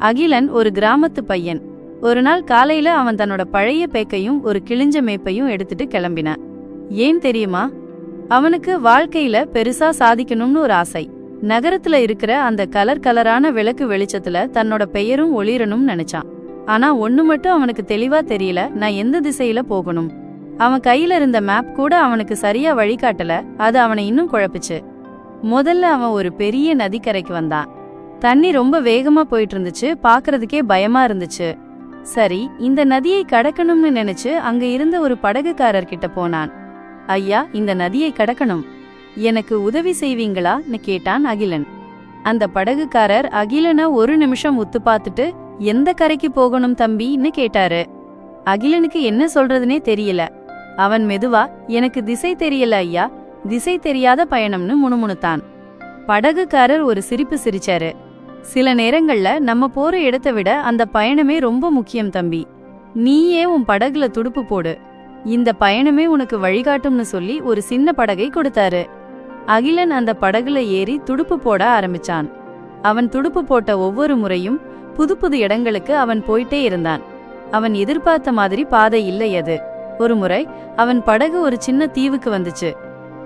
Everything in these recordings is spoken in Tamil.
அகிலன் ஒரு கிராமத்து பையன். ஒரு நாள் காலையில அவன் தன்னோட பழைய பேக்கையும் ஒரு கிழிஞ்ச மேப்பையும் எடுத்துட்டு கிளம்பினான். ஏன் தெரியுமா? அவனுக்கு வாழ்க்கையில பெருசா சாதிக்கணும்னு ஒரு ஆசை. நகரத்துல இருக்கிற அந்த கலர் கலரான விளக்கு வெளிச்சத்துல தன்னோட பெயரும் ஒளிரணும்னு நினைச்சான். ஆனா ஒண்ணு மட்டும் அவனுக்கு தெளிவா தெரியல நான் எந்த திசையில போகணும்? அவன் கையில இருந்த மேப் கூட அவனுக்கு சரியா வழிகாட்டல அது அவனை இன்னும் குழப்பிச்சு. முதல்ல அவன் ஒரு பெரிய நதிக்கரைக்கு வந்தான். தண்ணி ரொம்ப வேகமா போயிட்டு இருந்துச்சு பாக்குறதுக்கே பயமா இருந்துச்சு. சரி இந்த நதியை கடக்கணும்னு நினைச்சு அங்க இருந்த ஒரு படகுக்காரர் கிட்ட போனான். ஐயா இந்த நதியை கடக்கணும். எனக்கு உதவி செய்வீங்களான்னு கேட்டான் அகிலன். அந்த படகுக்காரர் அகிலனை ஒரு நிமிஷம் உத்து பார்த்துட்டு எந்த கரைக்கு போகணும் தம்பின்னு கேட்டாரு. அகிலனுக்கு என்ன சொல்றதுனே தெரியல. அவன் மெதுவா எனக்கு திசை தெரியல ஐயா திசை தெரியாத பயணம்னு முணுமுணுத்தான். படகுக்காரர் ஒரு சிரிப்பு சிரிச்சாரு. சில நேரங்கள்ல நம்ம போற இடத்த விட அந்த பயணமே ரொம்ப முக்கியம் தம்பி. நீயே உன் படகுல துடுப்பு போடு. இந்த பயணமே உனக்கு வழிகாட்டும்னு சொல்லி ஒரு சின்ன படகை கொடுத்தாரு. அகிலன் அந்த படகுல ஏறி துடுப்பு போட ஆரம்பிச்சான். அவன் துடுப்பு போட்ட ஒவ்வொரு முறையும் புது புது இடங்களுக்கு அவன் போயிட்டே இருந்தான். அவன் எதிர்பார்த்த மாதிரி பாதை இல்லை அது. ஒரு முறை அவன் படகு ஒரு சின்ன தீவுக்கு வந்துச்சு.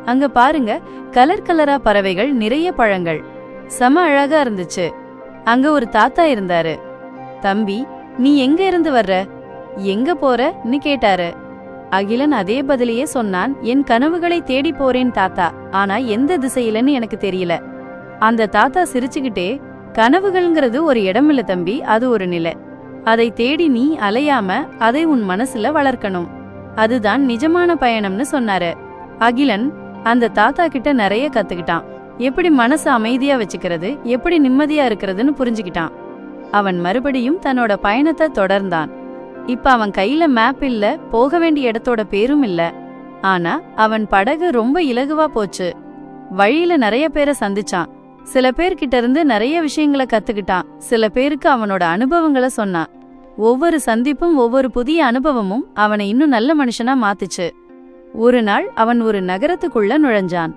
அங்க பாருங்க கலர் கலரா பறவைகள் நிறைய பழங்கள். செம அழகா இருந்துச்சு. அங்க ஒரு தாத்தா இருந்தாரு. தம்பி நீ எங்க இருந்து வர்ற? எங்க போறன்னு கேட்டாரு. அகிலன் அதே பதிலையே சொன்னான். என் கனவுகளை தேடி போறேன் தாத்தா. ஆனா எந்த திசையிலன்னு எனக்கு தெரியல. அந்த தாத்தா சிரிச்சுக்கிட்டே கனவுகள்ங்கிறது ஒரு இடம் இல்ல தம்பி அது ஒரு நிலை. அதை தேடி நீ அலையாம அதை உன் மனசுல வளர்க்கணும். அதுதான் நிஜமான பயணம்னு சொன்னாரு. அகிலன் அந்த தாத்தா கிட்ட நிறைய கத்துக்கிட்டான். எப்படி மனசு அமைதியா வச்சுக்கிறது எப்படி நிம்மதியா இருக்கிறதுன்னு புரிஞ்சுக்கிட்டான். அவன் மறுபடியும் தன்னோட பயணத்தை தொடர்ந்தான். இப்ப அவன் கையில மேப் இல்ல போக வேண்டிய இடத்தோட பேரும் இல்ல. ஆனா அவன் படகு ரொம்ப இலகுவா போச்சு. வழியில நிறைய பேரை சந்திச்சான். சில பேர்கிட்ட இருந்து நிறைய விஷயங்களை கத்துக்கிட்டான். சில பேருக்கு அவனோட அனுபவங்களை சொன்னான். ஒவ்வொரு சந்திப்பும் ஒவ்வொரு புதிய அனுபவமும் அவனை இன்னும் நல்ல மனுஷனா மாத்துச்சு. ஒரு நாள் அவன் ஒரு நகரத்துக்குள்ள நுழைஞ்சான்.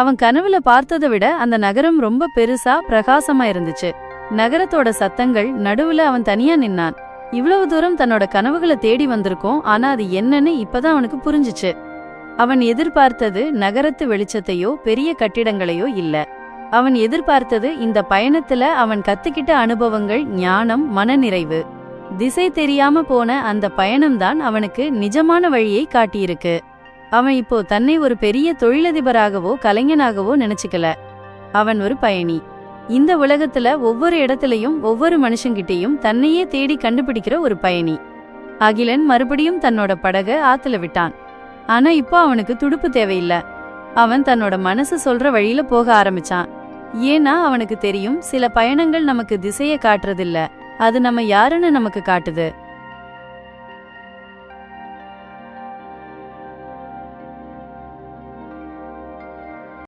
அவன் கனவுல பார்த்ததை விட அந்த நகரம் ரொம்ப பெருசா பிரகாசமா இருந்துச்சு. நகரத்தோட சத்தங்கள் நடுவுல அவன் தனியா நின்னான். இவ்வளவு தூரம் தன்னோட கனவுகளை தேடி வந்திருக்கோம் ஆனா அது என்னன்னு இப்பதான் அவனுக்கு புரிஞ்சுச்சு. அவன் எதிர்பார்த்தது நகரத்து வெளிச்சத்தையோ பெரிய கட்டிடங்களையோ இல்ல. அவன் எதிர்பார்த்தது இந்த பயணத்துல அவன் கத்துக்கிட்ட அனுபவங்கள் ஞானம் மனநிறைவு. திசை தெரியாம போன அந்த பயணம்தான் அவனுக்கு நிஜமான வழியை காட்டியிருக்கு. அவன் இப்போ தன்னை ஒரு பெரிய தொழிலதிபராகவோ கலைஞனாகவோ நினைச்சுக்கல. அவன் ஒரு பயணி. இந்த உலகத்துல ஒவ்வொரு இடத்துலயும் ஒவ்வொரு மனுஷங்கிட்டயும் தன்னையே தேடி கண்டுபிடிக்கிற ஒரு பயணி. அகிலன் மறுபடியும் தன்னோட படக ஆத்துல விட்டான். ஆனா இப்போ அவனுக்கு துடுப்பு தேவையில்ல. அவன் தன்னோட மனசு சொல்ற வழியில போக ஆரம்பிச்சான். ஏன்னா அவனுக்கு தெரியும் சில பயணங்கள் நமக்கு திசைய காட்டுறதில்ல. அது நம்ம யாருன்னு நமக்கு காட்டுது.